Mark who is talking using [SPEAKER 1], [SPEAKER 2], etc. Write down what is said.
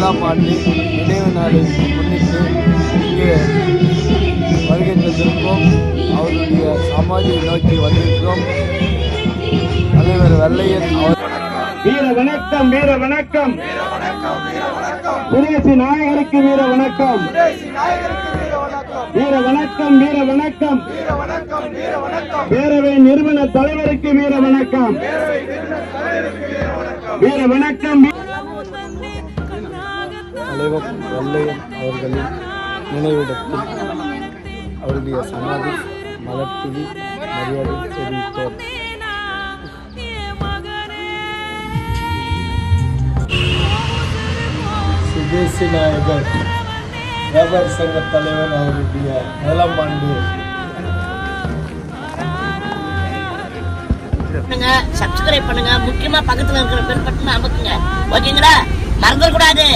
[SPEAKER 1] முதலாம் ஆண்டு நினைவு நாளை முன்னிட்டு இங்கே வருகை தந்திருக்கோம் அவருடைய சமாதி நோக்கி வந்திருக்கிறோம். தலைவர் வெள்ளையன் அவர்
[SPEAKER 2] வீர வணக்கம் வீர வணக்கம். குடியரசு நாயகருக்கு வீர வணக்கம். வீர வணக்கம் வீர வணக்கம். பேரவை நிறுவன தலைவருக்கு வீர வணக்கம். வீர வணக்கம்
[SPEAKER 1] தலைவர் வெள்ளையன் அவர்களின் நினைவிடத்தில் அவருடைய சமாதி மலர்த்துவி மரியாதை தெரிவித்தோர். சுதேசி நாயகர் வியாபார சங்க தலைவர் அவருடைய முதலாம் ஆண்டு.
[SPEAKER 3] பண்ணுங்க சப்ஸ்கிரைப் பண்ணுங்க. முக்கியமா பக்கத்துல இருக்கிற பெல் பட்டன் அமுக்குங்க. ஓகேங்களா மறந்துடக்கூடாது.